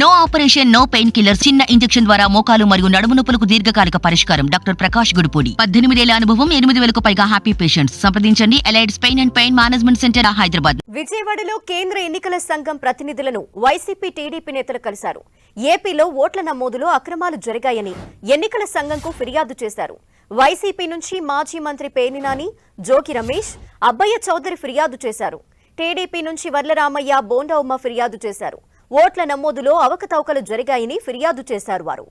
No operation no pain killer చిన్న injection ద్వారా మోకాలు మరియు నడుము నొప్పులకు దీర్ఘకాలిక పరిష్కారం. డాక్టర్ ప్రకాష్ గుడిపూడి. పద్దెనిమిదేళ్ళ అనుభవం ఎనిమిది వేలకు పైగా హ్యాపీ పేషెంట్స్ సంప్రదించండి. Allied pain and pain management centre Hyderabad. విజయవాడలో కేంద్ర ఎన్నికల సంఘం ప్రతినిధులను వైసీపీ టీడీపీ నేతలు కలిశారు. ఏపీలో ఓట్ల నమోదులో అక్రమాలు జరిగాయని ఎన్నికల సంఘంకు ఫిర్యాదు చేశారు. వైసీపీ నుంచి మాజీ మంత్రి పేర్నినాని జోకి రమేష్ అబ్బయ్య చౌదరి ఫిర్యాదు చేశారు. టీడీపీ నుంచి వర్లరామయ్య బోండా ఉమ్మ ఫిర్యాదు చేశారు. ఓట్ల నమోదులో అవకతవకలు జరిగాయని ఫిర్యాదు చేశారు వారు.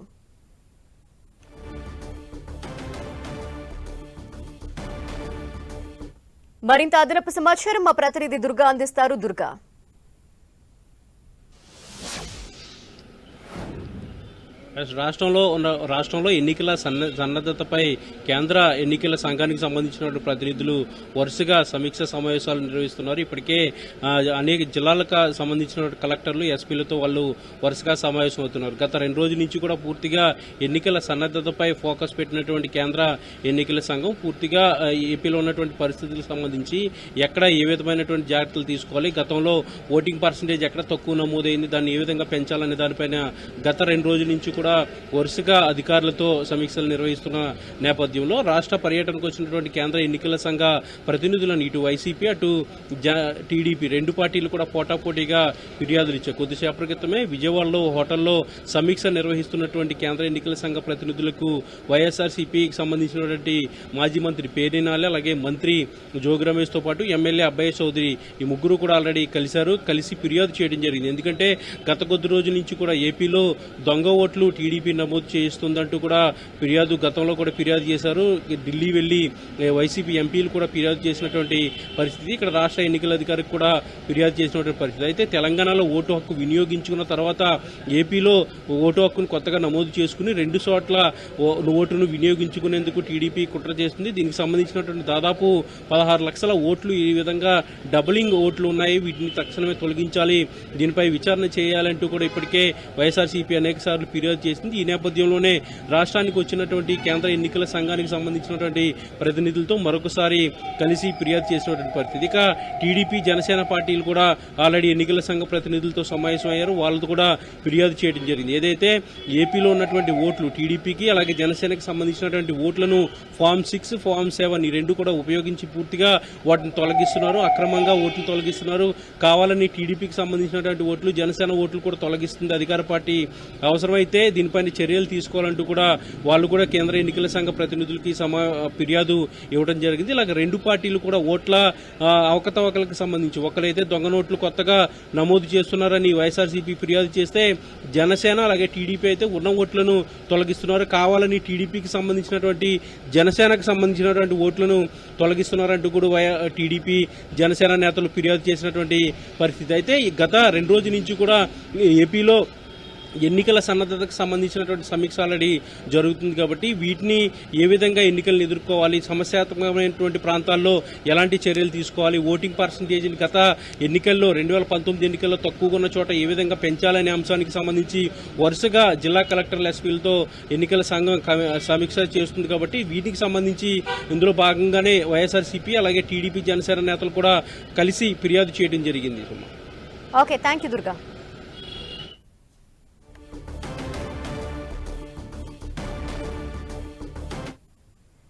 మరింత అదనపు సమాచారం మా ప్రతినిధి దుర్గా అందిస్తారు. దుర్గా రాష్ట్రంలో ఉన్న రాష్ట్రంలో ఎన్నికల సన్న సన్నద్ధతపై కేంద్ర ఎన్నికల సంఘానికి సంబంధించినటువంటి ప్రతినిధులు వరుసగా సమీక్ష సమావేశాలు నిర్వహిస్తున్నారు. ఇప్పటికే అనేక జిల్లాలకు సంబంధించిన కలెక్టర్లు ఎస్పీలతో వాళ్ళు వరుసగా సమావేశం అవుతున్నారు. గత రెండు రోజుల నుంచి కూడా పూర్తిగా ఎన్నికల సన్నద్ధతపై ఫోకస్ పెట్టినటువంటి కేంద్ర ఎన్నికల సంఘం పూర్తిగా ఏపీలో ఉన్నటువంటి పరిస్థితులకు సంబంధించి ఎక్కడ ఏ విధమైనటువంటి జాగ్రత్తలు తీసుకోవాలి గతంలో ఓటింగ్ పర్సంటేజ్ ఎక్కడ తక్కువ నమోదైంది దాన్ని ఏ విధంగా పెంచాలనే దానిపైన గత రెండు రోజుల నుంచి కూడా వరుసగా అధికారులతో సమీక్షలు నిర్వహిస్తున్న నేపథ్యంలో రాష్ట్ర పర్యటనకు వచ్చినటువంటి కేంద్ర ఎన్నికల సంఘ ప్రతినిధులను ఇటు వైసీపీ అటు టీడీపీ రెండు పార్టీలు కూడా పోటాపోటీగా ఫిర్యాదులు ఇచ్చాయి. కొద్దిసేపటి క్రితమే విజయవాడలో హోటల్లో సమీక్ష నిర్వహిస్తున్నటువంటి కేంద్ర ఎన్నికల సంఘ ప్రతినిధులకు వైఎస్ఆర్సీపీకి సంబంధించినటువంటి మాజీ మంత్రి పేర్నినాలి అలాగే మంత్రి జోగి తో పాటు ఎమ్మెల్యే అబ్బాయి చౌదరి ఈ ముగ్గురు కూడా ఆల్రెడీ కలిశారు. కలిసి ఫిర్యాదు చేయడం జరిగింది. ఎందుకంటే గత కొద్ది రోజుల నుంచి కూడా ఏపీలో దొంగ ఓట్లు టీడీపీ నమోదు చేస్తుందంటూ కూడా ఫిర్యాదు గతంలో కూడా ఫిర్యాదు చేశారు. ఢిల్లీ వెళ్ళి వైసీపీ ఎంపీలు కూడా ఫిర్యాదు చేసినటువంటి పరిస్థితి ఇక్కడ రాష్ట్ర ఎన్నికల అధికారికి కూడా ఫిర్యాదు చేసినటువంటి పరిస్థితి. అయితే తెలంగాణలో ఓటు హక్కు వినియోగించుకున్న తర్వాత ఏపీలో ఓటు హక్కును కొత్తగా నమోదు చేసుకుని రెండు చోట్ల ఓ- ఓటును వినియోగించుకునేందుకు టీడీపీ కుట్ర చేస్తుంది. దీనికి సంబంధించినటువంటి దాదాపు పదహారు లక్షల ఓట్లు ఈ విధంగా డబులింగ్ ఓట్లు ఉన్నాయి. వీటిని తక్షణమే తొలగించాలి. దీనిపై విచారణ చేయాలంటూ కూడా ఇప్పటికే వైఎస్ఆర్సీపీ అనేక సార్లు ఫిర్యాదు చేసింది. ఈ నేపథ్యంలోనే రాష్ట్రానికి వచ్చినటువంటి కేంద్ర ఎన్నికల సంఘానికి సంబంధించినటువంటి ప్రతినిధులతో మరొకసారి కలిసి ఫిర్యాదు చేసినటువంటి పరిస్థితి. ఇక టీడీపీ జనసేన పార్టీలు కూడా ఆల్రెడీ ఎన్నికల సంఘ ప్రతినిధులతో సమావేశమయ్యారు. వాళ్ళతో కూడా ఫిర్యాదు చేయడం జరిగింది. ఏదైతే ఏపీలో ఉన్నటువంటి ఓట్లు టీడీపీకి అలాగే జనసేనకి సంబంధించినటువంటి ఓట్లను ఫామ్ సిక్స్ ఫామ్ సెవెన్ ఈ రెండు కూడా ఉపయోగించి పూర్తిగా వాటిని తొలగిస్తున్నారు. అక్రమంగా ఓట్లు తొలగిస్తున్నారు. కావాలని టీడీపీకి సంబంధించినటువంటి ఓట్లు జనసేన ఓట్లు కూడా తొలగిస్తుంది అధికార పార్టీ. అవసరమైతే దీనిపైన చర్యలు తీసుకోవాలంటూ కూడా వాళ్ళు కూడా కేంద్ర ఎన్నికల సంఘ ప్రతినిధులకి సమా ఫిర్యాదు ఇవ్వడం జరిగింది. ఇలాగ రెండు పార్టీలు కూడా ఓట్ల అవకతవకలకు సంబంధించి ఒకరైతే దొంగ నోట్లు కొత్తగా నమోదు చేస్తున్నారని వైఎస్ఆర్సీపీ ఫిర్యాదు చేస్తే జనసేన అలాగే టీడీపీ అయితే ఉన్న ఓట్లను తొలగిస్తున్నారు. కావాలని టీడీపీకి సంబంధించినటువంటి జనసేనకు సంబంధించినటువంటి ఓట్లను తొలగిస్తున్నారంటూ కూడా వై- టీడీపీ జనసేన నేతలు ఫిర్యాదు చేసినటువంటి పరిస్థితి. అయితే ఈ గత రెండు రోజుల నుంచి కూడా ఏపీలో ఎన్నికల సన్నద్ధతకు సంబంధించినటువంటి సమీక్ష ఆల్రెడీ జరుగుతుంది కాబట్టి వీటిని ఏ విధంగా ఎన్నికలను ఎదుర్కోవాలి సమస్యాత్మకమైనటువంటి ప్రాంతాల్లో ఎలాంటి చర్యలు తీసుకోవాలి ఓటింగ్ పర్సంటేజీని గత ఎన్నికల్లో రెండు వేల పంతొమ్మిది ఎన్నికల్లో తక్కువగా ఉన్న చోట ఏ విధంగా పెంచాలనే అంశానికి సంబంధించి వరుసగా జిల్లా కలెక్టర్ల ఎస్పీలతో ఎన్నికల సంఘం సమీక్ష చేస్తుంది కాబట్టి వీటికి సంబంధించి ఇందులో భాగంగానే వైఎస్ఆర్సీపీ అలాగే టీడీపీ జనసేన నేతలు కూడా కలిసి ఫిర్యాదు చేయడం జరిగింది. Okay thank you Durga.